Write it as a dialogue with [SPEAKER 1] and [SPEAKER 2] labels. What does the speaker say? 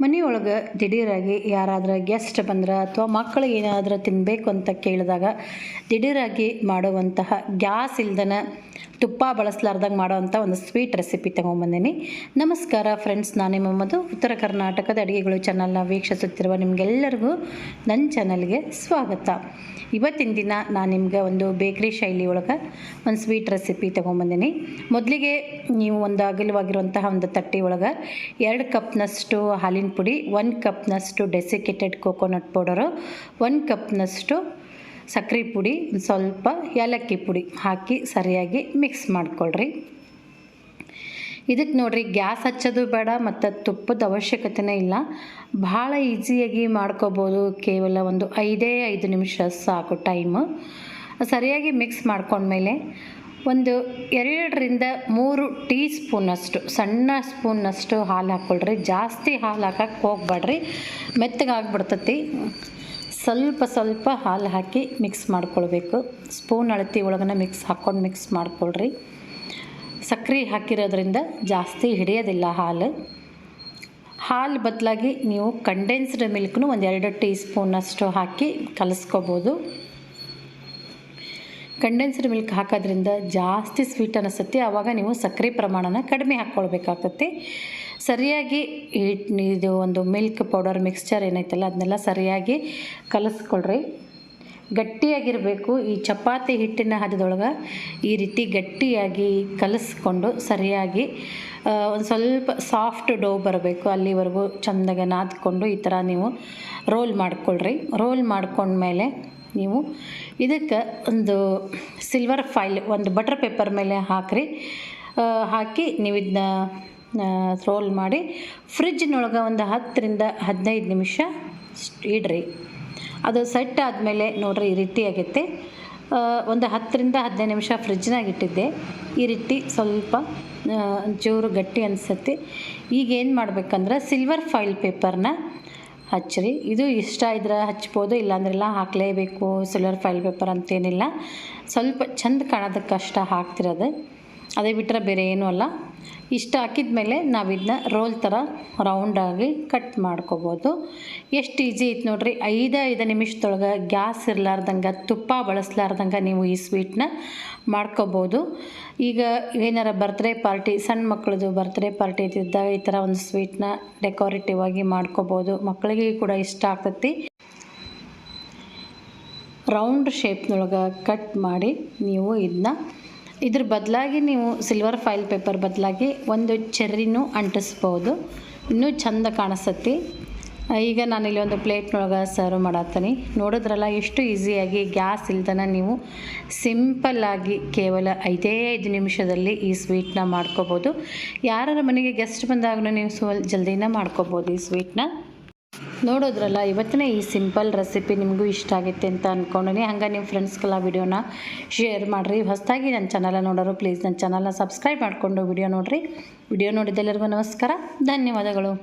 [SPEAKER 1] ಮನೆಯೊಳಗೆ ದಿಢೀರಾಗಿ ಯಾರಾದರೂ ಗೆಸ್ಟ್ ಬಂದ್ರೆ ಅಥವಾ ಮಕ್ಕಳು ಏನಾದರೂ ತಿನ್ನಬೇಕು ಅಂತ ಕೇಳಿದಾಗ ದಿಢೀರಾಗಿ ಮಾಡುವಂತಹ ಗ್ಯಾಸ್ ಇಲ್ದನ ತುಪ್ಪ ಬಳಸಲಾರ್ದಂಗೆ ಮಾಡೋವಂಥ ಒಂದು ಸ್ವೀಟ್ ರೆಸಿಪಿ ತಗೊಂಬಂದಿನಿ. ನಮಸ್ಕಾರ ಫ್ರೆಂಡ್ಸ್ ನಾನು ನಿಮ್ಮ ಉತ್ತರ ಕರ್ನಾಟಕದ ಅಡುಗೆಗಳು ಚಾನಲ್ನ ವೀಕ್ಷಿಸುತ್ತಿರುವ ನಿಮಗೆಲ್ಲರಿಗೂ ನನ್ನ ಚಾನಲ್ಗೆ ಸ್ವಾಗತ. ಇವತ್ತಿನ ದಿನ ನಾನು ನಿಮ್ಗೆ ಒಂದು ಬೇಕ್ರಿ ಶೈಲಿ ಒಳಗೆ ಒಂದು ಸ್ವೀಟ್ ರೆಸಿಪಿ ತೊಗೊಂಬಂದಿನಿ. ಮೊದಲಿಗೆ ನೀವು ಒಂದು ಅಗಲವಾಗಿರುವಂತಹ ಒಂದು ತಟ್ಟೆ ಒಳಗೆ ಎರಡು ಕಪ್ನಷ್ಟು ಹಾಲಿನ ಪುಡಿ, ಒಂದು ಕಪ್ನಷ್ಟು ಡೆಸಿಕೇಟೆಡ್ ಕೋಕೋನಟ್ ಪೌಡರು ಒಂದು ಕಪ್ನಷ್ಟು ಸಕ್ಕರೆ ಪುಡಿ, ಸ್ವಲ್ಪ ಏಲಕ್ಕಿ ಪುಡಿ ಹಾಕಿ ಸರಿಯಾಗಿ ಮಿಕ್ಸ್ ಮಾಡಿಕೊಳ್ರಿ. ಇದಕ್ಕೆ ನೋಡಿರಿ, ಗ್ಯಾಸ್ ಹಚ್ಚೋದು ಬೇಡ ಮತ್ತು ತುಪ್ಪದ ಅವಶ್ಯಕತೆನೇ ಇಲ್ಲ. ಭಾಳ ಈಸಿಯಾಗಿ ಮಾಡ್ಕೋಬೋದು, ಕೇವಲ ಒಂದು ಐದೇ ಐದು ನಿಮಿಷ ಸಾಕು ಟೈಮು ಸರಿಯಾಗಿ ಮಿಕ್ಸ್ ಮಾಡ್ಕೊಂಡ್ಮೇಲೆ ಒಂದು ಎರಡರಿಂದ ಮೂರು ಟೀ ಸ್ಪೂನಷ್ಟು ಸಣ್ಣ ಸ್ಪೂನಷ್ಟು ಹಾಲು ಹಾಕ್ಕೊಳ್ರಿ. ಜಾಸ್ತಿ ಹಾಲು ಹಾಕಕ್ಕೆ ಹೋಗ್ಬೇಡ್ರಿ. ಮೆತ್ತಗಾಗ್ಬಿಡ್ತತಿ. ಸ್ವಲ್ಪ ಸ್ವಲ್ಪ ಹಾಲು ಹಾಕಿ ಮಿಕ್ಸ್ ಮಾಡ್ಕೊಳ್ಬೇಕು. ಸ್ಪೂನ್ ಅಳತಿ ಒಳಗನ ಮಿಕ್ಸ್ ಹಾಕ್ಕೊಂಡು ಮಿಕ್ಸ್ ಮಾಡ್ಕೊಳ್ರಿ. ಸಕ್ಕರೆ ಹಾಕಿರೋದ್ರಿಂದ ಜಾಸ್ತಿ ಹಿಡಿಯೋದಿಲ್ಲ ಹಾಲು. ಹಾಲು ಬದಲಾಗಿ ನೀವು ಕಂಡೆನ್ಸ್ಡ್ ಮಿಲ್ಕ್ನು ಒಂದು ಎರಡು ಟೀ ಸ್ಪೂನಷ್ಟು ಹಾಕಿ ಕಲಿಸ್ಕೋಬೋದು. ಕಂಡೆನ್ಸ್ಡ್ ಮಿಲ್ಕ್ ಹಾಕೋದ್ರಿಂದ ಜಾಸ್ತಿ ಸ್ವೀಟ್ ಅನಿಸುತ್ತೆ. ಆವಾಗ ನೀವು ಸಕ್ಕರೆ ಪ್ರಮಾಣನ ಕಡಿಮೆ ಹಾಕ್ಕೊಳ್ಬೇಕಾಗತ್ತೆ. ಸರಿಯಾಗಿ ಇದು ಒಂದು ಮಿಲ್ಕ್ ಪೌಡರ್ ಮಿಕ್ಸ್ಚರ್ ಏನೈತಲ್ಲ ಅದನ್ನೆಲ್ಲ ಸರಿಯಾಗಿ ಕಲಿಸ್ಕೊಳ್ರಿ. ಗಟ್ಟಿಯಾಗಿರಬೇಕು. ಈ ಚಪಾತಿ ಹಿಟ್ಟಿನ ಹದದೊಳಗೆ ಈ ರೀತಿ ಗಟ್ಟಿಯಾಗಿ ಕಲಿಸ್ಕೊಂಡು ಸರಿಯಾಗಿ ಒಂದು ಸ್ವಲ್ಪ ಸಾಫ್ಟ್ ಡೋ ಬರಬೇಕು. ಅಲ್ಲಿವರೆಗೂ ಚೆಂದಾಗೆ ನಾದ್ಕೊಂಡು ಈ ಥರ ನೀವು ರೋಲ್ ಮಾಡಿಕೊಳ್ರಿ. ರೋಲ್ ಮಾಡ್ಕೊಂಡ್ಮೇಲೆ ನೀವು. ಇದಕ್ಕೆ ಒಂದು ಸಿಲ್ವರ್ ಫೈಲ್ ಒಂದು ಬಟರ್ ಪೇಪರ್ ಮೇಲೆ ಹಾಕ್ರಿ. ಹಾಕಿ ನೀವು ಇದನ್ನ ರೋಲ್ ಮಾಡಿ ಫ್ರಿಜ್ನೊಳಗೆ ಒಂದು ಹತ್ತರಿಂದ ಹದಿನೈದು ನಿಮಿಷ ಇಡ್ರಿ. ಅದು ಸೆಟ್ ಆದಮೇಲೆ ನೋಡ್ರಿ ಈ ರೀತಿ ಆಗುತ್ತೆ ಒಂದು ಹತ್ತರಿಂದ ಹದಿನೈದು ನಿಮಿಷ ಫ್ರಿಜ್ನಾಗ ಇಟ್ಟಿದ್ದೆ. ಈ ರೀತಿ ಸ್ವಲ್ಪ ಜೋರು ಗಟ್ಟಿ ಅನಿಸುತ್ತೆ. ಈಗ ಏನು ಮಾಡ್ಬೇಕಂದ್ರೆ ಸಿಲ್ವರ್ ಫೈಲ್ ಪೇಪರ್ನ ಹಚ್ಚಿರಿ. ಇದು ಇಷ್ಟ ಇದ್ರೆ ಹಚ್ಬೋದು, ಇಲ್ಲಾಂದ್ರೆಲ್ಲ ಹಾಕಲೇಬೇಕು. ಸಿಲ್ವರ್ ಫೈಲ್ ಪೇಪರ್ ಅಂತೇನಿಲ್ಲ. ಸ್ವಲ್ಪ ಚಂದ ಕಾಣೋದಕ್ಕಷ್ಟ ಹಾಕ್ತಿರೋದು. ಅದೇ ಬಿಟ್ಟರೆ ಬೇರೆ ಏನೂ ಅಲ್ಲ. ಇಷ್ಟ ಹಾಕಿದ ಮೇಲೆ ನಾವು ಇದನ್ನ ರೋಲ್ ಥರ ರೌಂಡಾಗಿ ಕಟ್ ಮಾಡ್ಕೋಬೋದು. ಎಷ್ಟು ಈಸಿ ಇತ್ತು ನೋಡ್ರಿ. ಐದು ಐದು ನಿಮಿಷದೊಳಗೆ ಗ್ಯಾಸ್ ಇರಲಾರ್ದಂಗೆ, ತುಪ್ಪ ಬಳಸ್ಲಾರ್ದಂಗೆ ನೀವು ಈ ಸ್ವೀಟ್ನ ಮಾಡ್ಕೋಬೋದು. ಈಗ ಏನಾರ ಬರ್ತ್ಡೇ ಪಾರ್ಟಿ ಸಣ್ಣ ಮಕ್ಕಳದು ಬರ್ತ್ಡೇ ಪಾರ್ಟಿ ಇದ್ದಾಗ ಈ ಥರ ಒಂದು ಸ್ವೀಟ್ನ ಡೆಕೋರೇಟಿವ್ ಆಗಿ ಮಾಡ್ಕೋಬೋದು. ಮಕ್ಕಳಿಗೆ ಕೂಡ ಇಷ್ಟ ಆಗ್ತೈತಿ. ರೌಂಡ್ ಶೇಪ್ನೊಳಗೆ ಕಟ್ ಮಾಡಿ ನೀವು ಇದನ್ನ ಇದ್ರ ಬದಲಾಗಿ ನೀವು ಸಿಲ್ವರ್ ಫೈಲ್ ಪೇಪರ್ ಬದಲಾಗಿ ಒಂದು ಚೆರ್ರಿನೂ ಅಂಟಿಸ್ಬೋದು. ಇನ್ನೂ ಚಂದ ಕಾಣಿಸ್ತತಿ. ಈಗ ನಾನು ಇಲ್ಲಿ ಒಂದು ಪ್ಲೇಟ್ನೊಳಗೆ ಸರ್ವ್ ಮಾಡತ್ತೀನಿ. ನೋಡಿದ್ರಲ್ಲ ಎಷ್ಟು ಈಸಿಯಾಗಿ ಗ್ಯಾಸ್ ಇಲ್ದನ ನೀವು ಸಿಂಪಲ್ಲಾಗಿ ಕೇವಲ ಐದೇ ಐದು ನಿಮಿಷದಲ್ಲಿ ಈ ಸ್ವೀಟ್ನ ಮಾಡ್ಕೋಬೋದು. ಯಾರ ಮನೆಗೆ ಗೆಸ್ಟ್ ಬಂದಾಗಲೂ ನೀವು ಸ್ವಲ್ಪ ಜಲ್ದಿನ ಮಾಡ್ಕೋಬೋದು ಈ ಸ್ವೀಟ್ನ ನೋಡೋದ್ರಲ್ಲ, ಇವತ್ತಿನ ಈ ಸಿಂಪಲ್ ರೆಸಿಪಿ ನಿಮಗೂ ಇಷ್ಟ ಆಗುತ್ತೆ ಅಂತ ಅಂದ್ಕೊಂಡಿನಿ ಹಂಗೆ ನಿಮ್ಮ ಫ್ರೆಂಡ್ಸ್ಗೆಲ್ಲ ವಿಡಿಯೋನ ಶೇರ್ ಮಾಡಿರಿ. ಹೊಸದಾಗಿ ನನ್ನ ಚಾನಲ ನೋಡೋರು ಪ್ಲೀಸ್ ನನ್ನ ಚಾನಲ್ನ ಸಬ್ಸ್ಕ್ರೈಬ್ ಮಾಡಿಕೊಂಡು ವಿಡಿಯೋ ನೋಡಿರಿ. ವಿಡಿಯೋ ನೋಡಿದ್ದೆಲ್ಲರಿಗೂ ನಮಸ್ಕಾರ. ಧನ್ಯವಾದಗಳು.